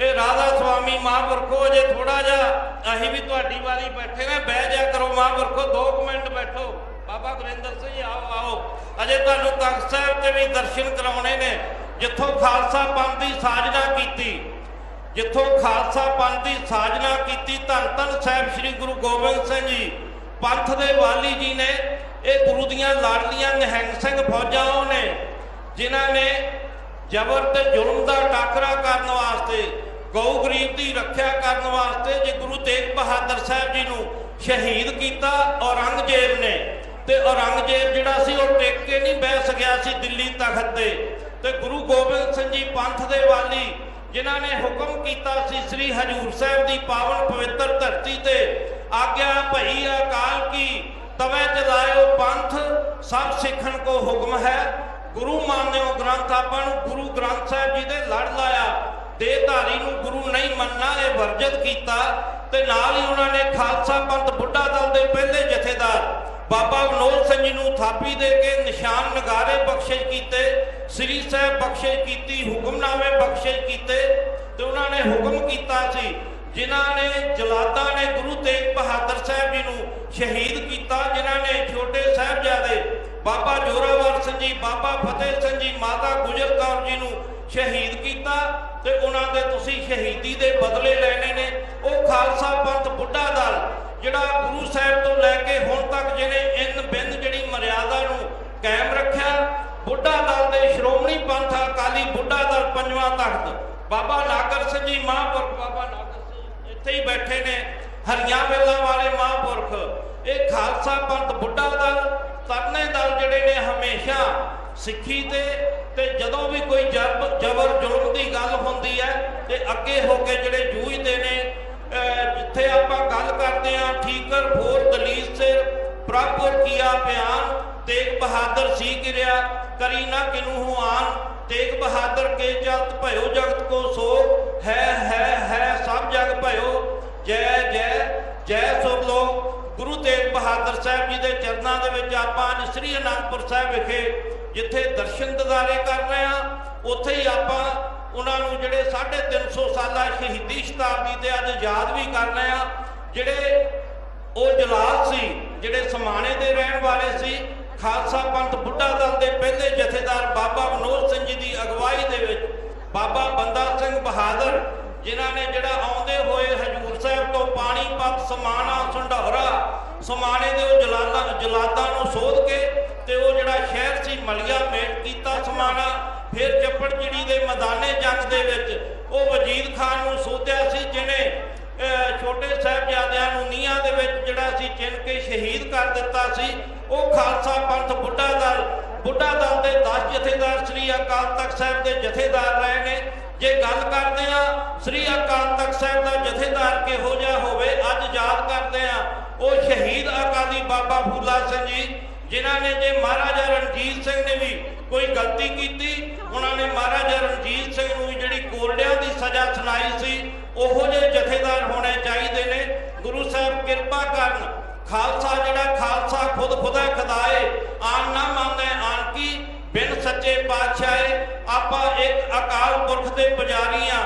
ਇਹ ਰਾਧਾ ਸੁਆਮੀ ਮਹਾਂਪੁਰਖੋ, ਅਜੇ ਥੋੜਾ ਜਿਹਾ ਅਸੀਂ ਵੀ ਤੁਹਾਡੀ ਵਾਰੀ ਬੈਠੇ ਨੇ ਬਹਿ ਜਾ ਕਰੋ ਮਹਾਂਪੁਰਖੋ 2 ਮਿੰਟ ਬੈਠੋ। ਬਾਬਾ ਗੁਰਿੰਦਰ ਸਿੰਘ ਜੀ, ਆਓ ਆਓ। ਅਜੇ ਤੁਹਾਨੂੰ ਤਖਤ ਸਾਹਿਬ ਤੇ ਵੀ ਦਰਸ਼ਨ ਕਰਾਉਣੇ ਨੇ। ਜਿੱਥੋਂ ਖਾਲਸਾ ਪੰਥ ਦੀ ਸਾਜਨਾ ਕੀਤੀ, ਜਿੱਥੋਂ ਖਾਲਸਾ ਪੰਥ ਦੀ ਸਾਜਨਾ ਕੀਤੀ, ਧੰਨ ਧੰਨ ਸਾਹਿਬ ਸ੍ਰੀ ਗੁਰੂ ਗੋਬਿੰਦ ਸਿੰਘ ਜੀ, ਪੰਥ ਦੇ ਵਾਲੀ ਜੀ ਨੇ, ਇਹ ਗੁਰੂ ਦੀਆਂ ਲਾਡਲੀਆਂ ਨਿਹੰਗ ਸਿੰਘ ਫੌਜਾਂ ਉਹ ਨੇ, ਜਿਨ੍ਹਾਂ ਨੇ ਜ਼ਬਰ ਤੇ ਜ਼ੁਲਮ ਦਾ ਟਾਕਰਾ ਕਰਨ ਵਾਸਤੇ ਗਊ ਗਰੀਬ ਦੀ ਰੱਖਿਆ ਕਰਨ ਵਾਸਤੇ ਜੇ ਗੁਰੂ ਤੇਗ ਬਹਾਦਰ ਸਾਹਿਬ ਜੀ ਨੂੰ ਸ਼ਹੀਦ ਕੀਤਾ ਔਰੰਗਜ਼ੇਬ ਨੇ, ਤੇ ਔਰੰਗਜ਼ੇਬ ਜਿਹੜਾ ਸੀ ਉਹ ਟਿਕ ਕੇ ਨਹੀਂ ਬਹਿ ਸਕਿਆ ਸੀ ਦਿੱਲੀ ਤਖਤ ਤੇ। ਤੇ ਗੁਰੂ ਗੋਬਿੰਦ ਸਿੰਘ ਜੀ ਪੰਥ ਦੇ ਵਾਲੀ, ਜਿਨ੍ਹਾਂ ਨੇ ਹੁਕਮ ਕੀਤਾ ਸੀ ਸ੍ਰੀ ਹਜੂਰ ਸਾਹਿਬ ਦੀ ਪਾਵਨ ਪਵਿੱਤਰ ਧਰਤੀ ਤੇ, ਆਗਿਆ ਭਈ ਅਕਾਲ ਕੀ, ਤਵੇ ਚਲਾਇਓ ਪੰਥ, ਸਭ ਸਿੱਖਣ ਕੋ ਹੁਕਮ ਹੈ। ਗੁਰੂ ਮਾਨਿਓ ਗ੍ਰੰਥ ਆਪਾਂ ਨੂੰ ਗੁਰੂ ਗ੍ਰੰਥ ਸਾਹਿਬ ਜੀ ਦੇ ਲੜ ਲਾਇਆ। ਦੇਹਧਾਰੀ ਨੂੰ ਗੁਰੂ ਨਹੀਂ ਮੰਨਣਾ, ਇਹ ਵਰਜਿਤ ਕੀਤਾ ਤੇ ਨਾਲ ਹੀ ਉਹਨਾਂ ਨੇ ਖਾਲਸਾ ਪੰਥ ਬੁੱਢਾ ਦਲ ਦੇ ਪਹਿਲੇ ਜਥੇਦਾਰ ਬਾਬਾ ਵਿਨੋਦ ਸਿੰਘ ਜੀ ਨੂੰ ਥਾਪੀ ਦੇ ਕੇ ਨਿਸ਼ਾਨ ਨਗਾਰੇ ਬਖਸ਼ਿਸ਼ ਕੀਤੇ, ਸ੍ਰੀ ਸਾਹਿਬ ਬਖਸ਼ਿਸ਼ ਕੀਤੀ, ਹੁਕਮਨਾਮੇ ਬਖਸ਼ਿਸ਼ ਕੀਤੇ ਤੇ ਉਹਨਾਂ ਨੇ ਹੁਕਮ ਕੀਤਾ ਸੀ, ਜਿਨ੍ਹਾਂ ਨੇ ਜਲਾਦਾਂ ਨੇ ਗੁਰੂ ਤੇਗ ਬਹਾਦਰ ਸਾਹਿਬ ਜੀ ਨੂੰ ਸ਼ਹੀਦ ਕੀਤਾ, ਜਿਨ੍ਹਾਂ ਨੇ ਛੋਟੇ ਸਾਹਿਬਜ਼ਾਦੇ ਬਾਬਾ ਜੋਰਾਵਰ ਸਿੰਘ ਜੀ, ਬਾਬਾ ਫਤਿਹ ਸਿੰਘ ਜੀ, ਮਾਤਾ ਗੁਜਰ ਕੌਰ ਜੀ ਨੂੰ ਸ਼ਹੀਦ ਕੀਤਾ ਤੇ ਉਹਨਾਂ ਦੇ ਤੁਸੀਂ ਸ਼ਹੀਦੀ ਦੇ ਬਦਲੇ ਲੈਣੇ ਨੇ। ਉਹ ਖਾਲਸਾ ਪੰਥ ਬੁੱਢਾ ਦਲ, ਜਿਹੜਾ ਗੁਰੂ ਸਾਹਿਬ ਤੋਂ ਲੈ ਕੇ ਹੁਣ ਤੱਕ ਜਿਹਨੇ ਇਨ ਬਿੰਦ ਜਿਹੜੀ ਮਰਿਆਦਾ ਨੂੰ ਕਾਇਮ ਰੱਖਿਆ, ਬੁੱਢਾ ਦਲ ਦੇ ਸ਼੍ਰੋਮਣੀ ਪੰਥ ਅਕਾਲੀ ਬੁੱਢਾ ਦਲ ਪੰਜਵਾਂ ਤਖਤ, ਬਾਬਾ ਨਾਗਰ ਸਿੰਘ ਜੀ ਮਹਾਂਪੁਰਖ, ਬਾਬਾ ਨਾਗਰ ਸਿੰਘ ਇੱਥੇ ਹੀ ਬੈਠੇ ਨੇ, ਹਰੀਆਂ ਵੇਲਾਂ ਵਾਲੇ ਮਹਾਂਪੁਰਖ। ਇਹ ਖਾਲਸਾ ਪੰਥ ਬੁੱਢਾ ਦਲ ਤਰਨੇ ਦਲ ਜਿਹੜੇ ਨੇ ਹਮੇਸ਼ਾ ਸਿੱਖੀ ਤੇ ਤੇ ਜਦੋਂ ਵੀ ਕੋਈ ਜਬਰ ਜਬਰ ਜ਼ੁਲਮ ਦੀ ਗੱਲ ਹੁੰਦੀ ਹੈ, ਤੇ ਅੱਗੇ ਹੋ ਕੇ ਜਿਹੜੇ ਜੂਝਦੇ ਨੇ ਜਿੱਥੇ ਆਪਾਂ ਗੱਲ ਕਰਦੇ ਆ ਠੀਕਰ ਫੋਰ ਦਲੀਲ, ਸਿਰ, ਪ੍ਰਭੁਰ ਕੀਆ ਬਿਆਨ, ਤੇਗ ਬਹਾਦਰ ਸੀ ਗਿਰਿਆ ਕਰੀ ਨਾ ਕਿਨੂ ਹੁਆਨ ਤੇਗ ਬਹਾਦਰ ਕੇ ਚਲਤ ਭਇਓ ਜਗਤ ਕੋ ਸੋ ਹੈ ਹੈ ਹੈ, ਸਭ ਜਗ ਭਇਓ, ਜੈ ਜੈ ਜੈ ਸੁਰ ਲੋਕ। ਗੁਰੂ ਤੇਗ ਬਹਾਦਰ ਸਾਹਿਬ ਜੀ ਦੇ ਚਰਨਾਂ ਦੇ ਵਿੱਚ ਆਪਾਂ ਅੱਜ ਸ੍ਰੀ ਅਨੰਦਪੁਰ ਸਾਹਿਬ ਵਿਖੇ ਜਿੱਥੇ ਦਰਸ਼ਨ ਦਿਦਾਰੇ ਕਰ ਰਹੇ ਆ ਉੱਥੇ ਹੀ ਆਪਾਂ ਉਹਨਾਂ ਨੂੰ ਜਿਹੜੇ 350 ਸਾਲਾ ਸ਼ਹੀਦੀ ਸ਼ਤਾਬਦੀ ਤੇ ਅੱਜ ਯਾਦ ਵੀ ਕਰ ਰਹੇ ਆ ਜਿਹੜੇ ਉਹ ਜਲਾਲ ਸੀ, ਜਿਹੜੇ ਸਮਾਣੇ ਦੇ ਰਹਿਣ ਵਾਲੇ ਸੀ, ਖਾਲਸਾ ਪੰਥ ਬੁੱਢਾ ਦਲ ਦੇ ਪਹਿਲੇ ਜਥੇਦਾਰ ਬਾਬਾ ਵਿਨੋਦ ਸਿੰਘ ਜੀ ਦੀ ਅਗਵਾਈ ਦੇ ਵਿੱਚ ਬਾਬਾ ਬੰਦਾ ਸਿੰਘ ਬਹਾਦਰ, ਜਿਨ੍ਹਾਂ ਨੇ ਜਿਹੜਾ ਆਉਂਦੇ ਹੋਏ ਹਜੂਰ ਸਾਹਿਬ ਤੋਂ ਪਾਣੀਪਤ ਸਮਾਣਾ ਸੰਢੌਰਾ ਸਮਾਣੇ ਦੇ ਉਹ ਜਲਾਲਾਂ ਜਲਾਦਾਂ ਨੂੰ ਸੋਧ ਕੇ ਤੇ ਉਹ ਜਿਹੜਾ ਸ਼ਹਿਰ ਸੀ ਮਲਿਆ, ਮੇਟ ਕੀਤਾ ਸਮਾਣਾ, ਫਿਰ ਚੱਪੜ ਚੱਪੜਚਿੜੀ ਦੇ ਮੈਦਾਨੇ ਜੰਗ ਦੇ ਵਿੱਚ, ਉਹ ਵਜੀਦ ਖਾਨ ਨੂੰ ਸੋਧਿਆ ਸੀ, ਜਿਹਨੇ ਛੋਟੇ ਸਾਹਿਬਜ਼ਾਦਿਆਂ ਨੂੰ ਨੀਹਾਂ ਦੇ ਵਿੱਚ ਜਿਹੜਾ ਸੀ ਚਿੰਨ ਕੇ ਸ਼ਹੀਦ ਕਰ ਦਿੱਤਾ ਸੀ, ਉਹ ਖਾਲਸਾ ਪੰਥ ਬੁੱਢਾ ਦਲ ਬੁੱਢਾ ਦਲ ਦੇ 10 ਜਥੇਦਾਰ ਸ੍ਰੀ ਅਕਾਲ ਤਖਤ ਸਾਹਿਬ ਦੇ ਜਥੇਦਾਰ ਰਹੇ ਨੇ। ਜੇ ਗੱਲ ਕਰਦੇ ਆ ਸ੍ਰੀ ਅਕਾਲ ਤਖਤ ਸਾਹਿਬ ਦਾ ਜਥੇਦਾਰ ਕਿਹੋ ਜਿਹਾ ਹੋਵੇ, ਅੱਜ ਯਾਦ ਕਰਦੇ ਆ ਉਹ ਸ਼ਹੀਦ ਅਕਾਲੀ ਬਾਬਾ ਫੂਲਾ ਸਿੰਘ ਜੀ ਜਿਨ੍ਹਾਂ ਨੇ ਜੇ ਮਹਾਰਾਜਾ ਰਣਜੀਤ ਸਿੰਘ ਨੇ ਵੀ ਕੋਈ ਗਲਤੀ ਕੀਤੀ, ਉਹਨਾਂ ਨੇ ਮਹਾਰਾਜਾ ਰਣਜੀਤ ਸਿੰਘ ਨੂੰ ਵੀ ਜਿਹੜੀ ਕੋਰੜਿਆਂ ਦੀ ਸਜ਼ਾ ਸੁਣਾਈ ਸੀ, ਉਹੋ ਜਿਹੇ ਜਥੇਦਾਰ ਹੋਣੇ ਚਾਹੀਦੇ ਨੇ। ਗੁਰੂ ਸਾਹਿਬ ਕਿਰਪਾ ਕਰਨ, ਖਾਲਸਾ ਜਿਹੜਾ ਖਾਲਸਾ ਖੁਦ ਖੁਦਾ ਖੁਦਾਏ ਆਨ ਨਾ ਮੰਨੇ ਆਨ ਕੀ ਬਿਨ ਸੱਚੇ ਪਾਤਸ਼ਾਹੇ, ਆਪਾਂ ਇੱਕ ਅਕਾਲ ਪੁਰਖ ਦੇ ਪੁਜਾਰੀ ਆ।